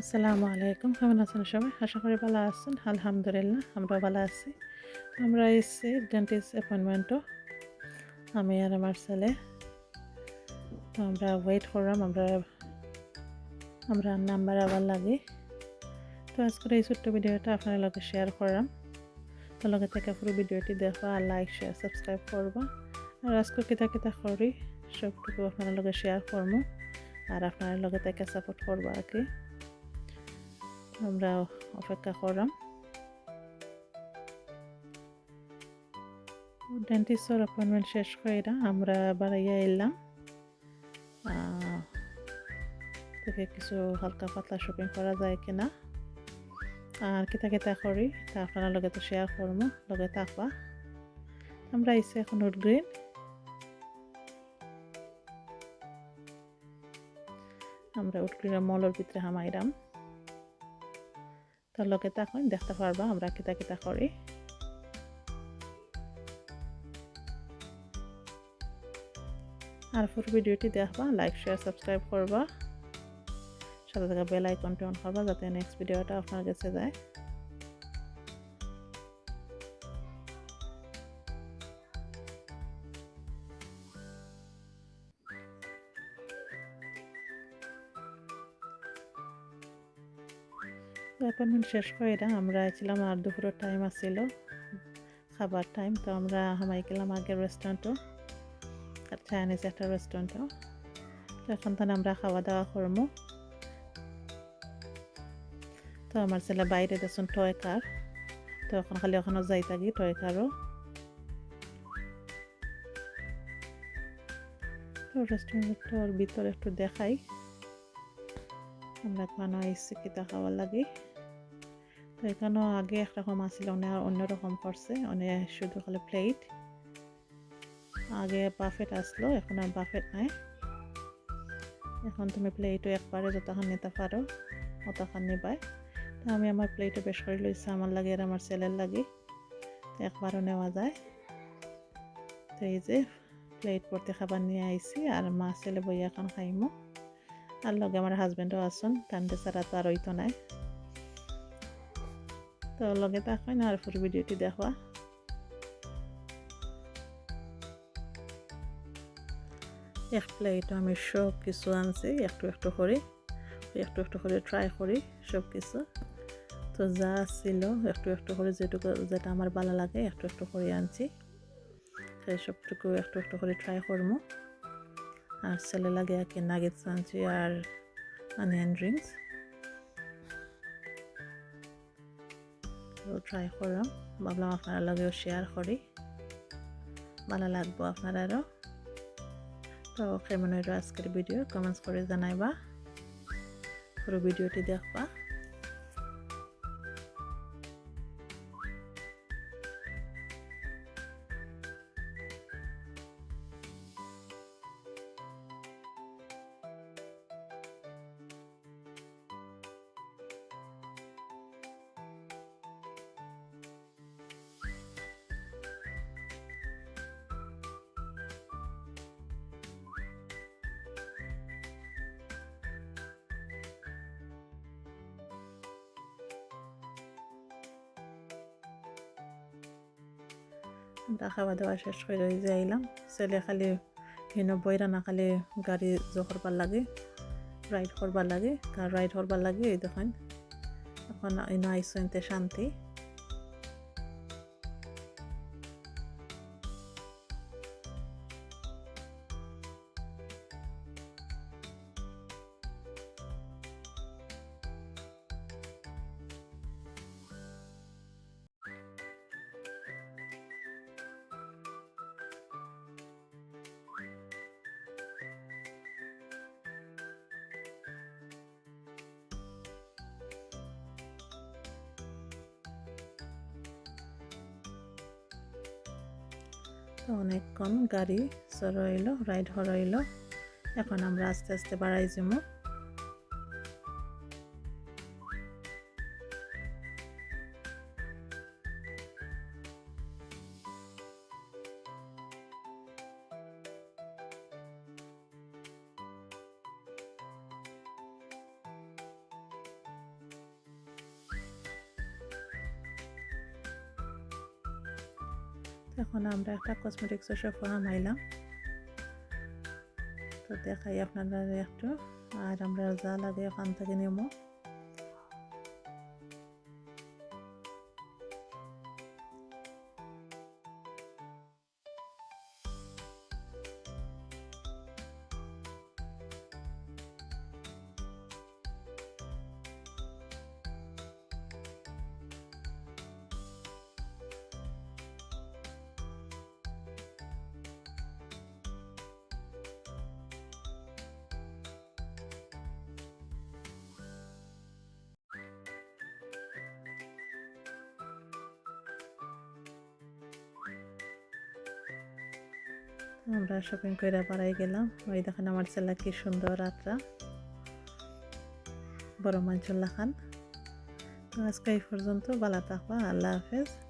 আসসালামু আলাইকুম। কেমন আছেন সবাই? আশা করি ভালো আছেন। আলহামদুলিল্লাহ, আমরাও ভালো আছি। আমরা এসেছি ডেন্টিস্ট অ্যাপয়েন্টমেন্টও আমি আর আমার ছেলে। তো আমরা ওয়েট করলাম, আমরা আমরা নাম্বার আবার লাগে তো আজকের এই ছোট্ট ভিডিওটা আপনার লগে শেয়ার করলাম। তো লগে থেকে পুরো ভিডিওটি দেখো আর লাইক শেয়ার সাবস্ক্রাইব করবা। আর আজকে কিতা কিতা করি, সবটুকু আপনার লগে শেয়ার করব। আর আপনার লগে থেকে সাপোর্ট করব আর কি। আমরা অপেক্ষা করলাম। ডেন্টিস্টর অ্যাপয়েন্টমেন্ট শেষ করে আমরা বাড়াইয়া এলাম। থেকে কিছু হালকা পাতলা শপিং করা যায় কিনা। আর কিতা কিতা করি, তা আপনার লগে তো শেয়ার করব লগে থাকবা। আমরা আইসি এখন উড গ্রিন আমরা উড গ্রিনের মলের ভিতরে হামাইরাম। তার লগে তখন দেখতে পারবা, আমরা কিতা কিতা করি। আর পুরো ভিডিওটি দেখবা লাইক শেয়ার সাবস্ক্রাইব করবা। সাথে থাকা বেল আইকনটি অন করবা, যাতে নেক্সট ভিডিওটা আপনার কাছে যায়। অ্যাপয়েন্টমেন্ট শেষ করে আমরা ছিলাম আর দুপুরের টাইম আসছিল খাবার টাইম তো আমরা হামাই গেলাম আগের রেস্টুরেন্টও চাইনিজ একটা রেস্টুরেন্টও তো এখন তো আমরা খাওয়া দাওয়া করব তো আমার ছেলে বাইরে দেখুন টয় কার তো এখন খালি ওখানে যাই থাকি টয় কারও তো রেস্টুরেন্টের ভিতরে একটু দেখাই। আমরা আইসি কিতা খাওয়ার লাগে। তো এখানেও আগে একরকম আসছিল অন্যরকম করছে অনেক শুধু খালি প্লেট আগে বাফেট আসলো, এখন আর বাফেট নাই। এখন তুমি প্লেটও একবারে যতক্ষণ নিতে পারো অতক্ষণ নিবাই তো আমি আমার প্লেটও বেশ করে লইছি, আমার লাগে আর আমার ছেলের লাগে। একবারও নেওয়া যায়। তো এই যে প্লেট পড়তে খাবার নিয়ে আইছি, আর মা ছেলে বই এখন খাইমো। আর লগে আমার হাজবেন্ডও আসুন টান্ডে ছাড়া তো আর ওইতো নাই। তো লগে থাকেন আর পুরো ভিডিওটি দেখবা। এক প্লেট আমি সব কিছু আনছি, একটু একটু করে, একটু একটু করে ট্রাই করি সব কিছু তো যা ছিল, একটু একটু করে যেটুকু, যেটা আমার ভালো লাগে, একটু একটু করে আনছি। সেই সবটুকু একটু একটু করে ট্রাই করব। আর ছেলে লাগে আর কি নাগেটস আনছি আর অনিয়ন ড্রিঙ্কস ট্রাই করলাম ভাবলাম আপনারা লগেও শেয়ার করি। ভালো লাগবো আপনারারও তো কেমন হইল আজকের ভিডিও কমেন্টস করে জানাইবা। পুরো ভিডিওটি দেখবা। খাওয়া দাওয়া শেষ করে ওই যে আইলাম ছেলে খালি হেন বইরা না খালি গাড়ি জো করবার লাগে রাইড করবার লাগে কার রাইড করবার লাগে এই দেখেন এখন এনে আইসো এনতে অনেকক্ষণ গাড়ি চড়াইলো রাইড হরাইলো এখন আমরা আস্তে আস্তে বাড়াই যাব। এখন আমরা একটা কসমেটিক্সের শপ নামাইলাম তো দেখাই আপনারা একটু। আর আমরা যা লাগে ওখান থেকে নেব। আমরা শপিং করে বাড়াই গেলাম। ওই দেখেন আমার ছেলে কি সুন্দর রাতরা। বড় মাঞ্চল্লা খান। আজকে এই পর্যন্ত, ভালো থাকবা, আল্লাহ হাফেজ।